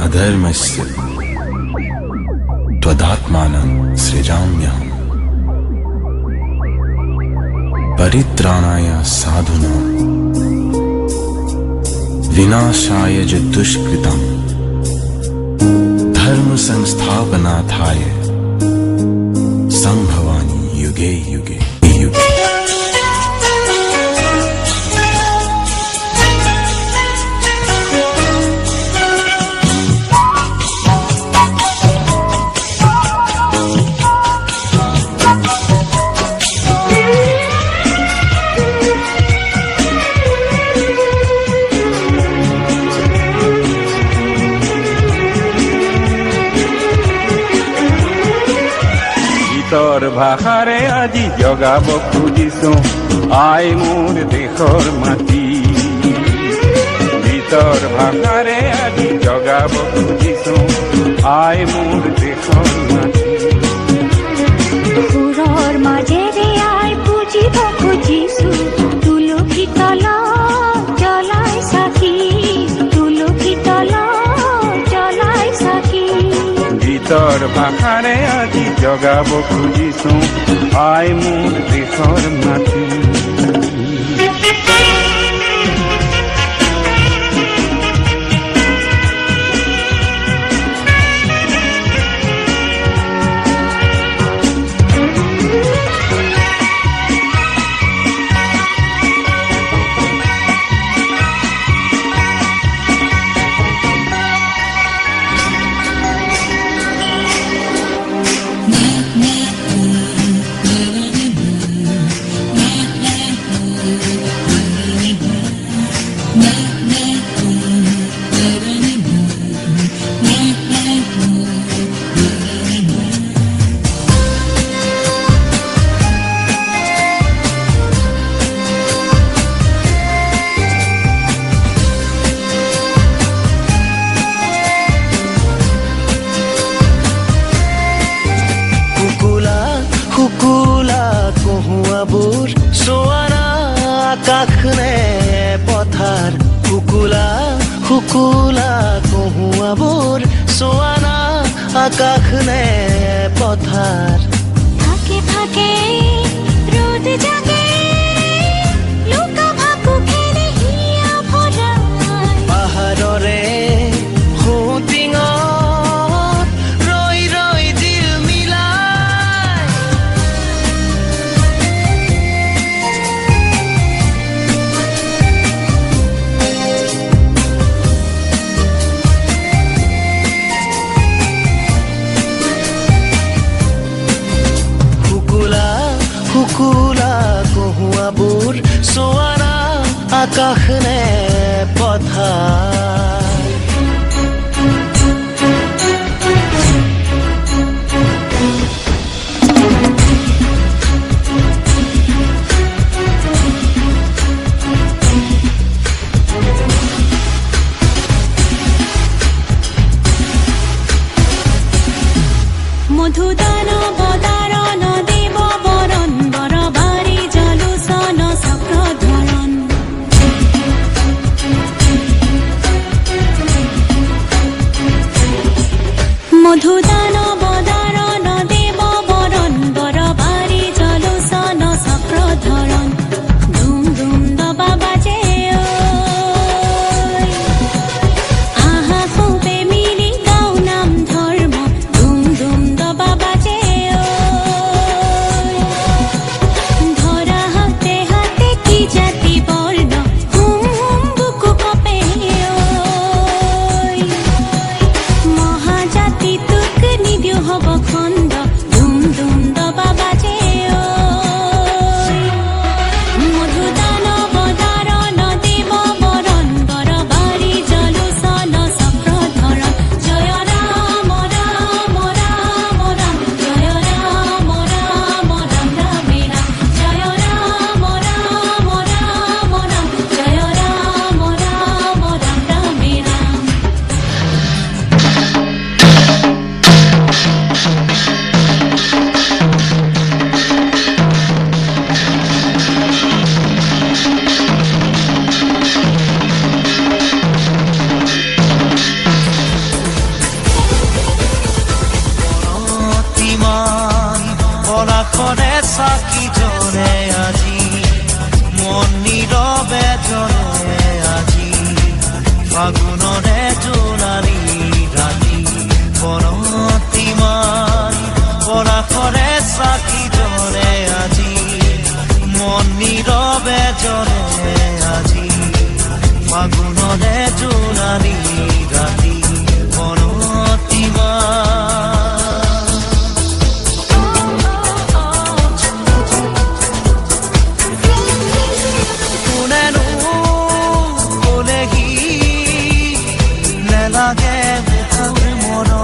अधर्मस्य त्वदात्मानं सृजाम्यहम् परित्राणाय साधुना। विनाशाय च दुष्कृतम् धर्म संस्थापनार्थाय संभवानि युगे युगे युगे। গীতৰ ভাষাৰে আজি জগাব খুজিছো। আই মোৰ দেশৰ মাটি। গীতৰ ভাষাৰে আজি জগাব খুজিছো। আই মোৰ দেশৰ গীতৰ ভাষাৰে আজি জগাব খুজিছো। আই মোৰ দেশৰ মাটি। নে পথাৰ শুকুলা শুকুলা কহুৱাবোৰ চোৱানা আকাশ নে পথাৰ ফাঁকে ফাঁকে রোদ জাগে আকাশ নে সাকি জরে আজি? মন নীরবে জরে আজি। ফাগুণরে জোনাৰী ৰাতি পৰতিমান পৰাশৰে চাকি জৰে আজি? মন নীৰৱে জৰে আজি। ফাগুণৰে জোনাৰী নেলাগে মোৰ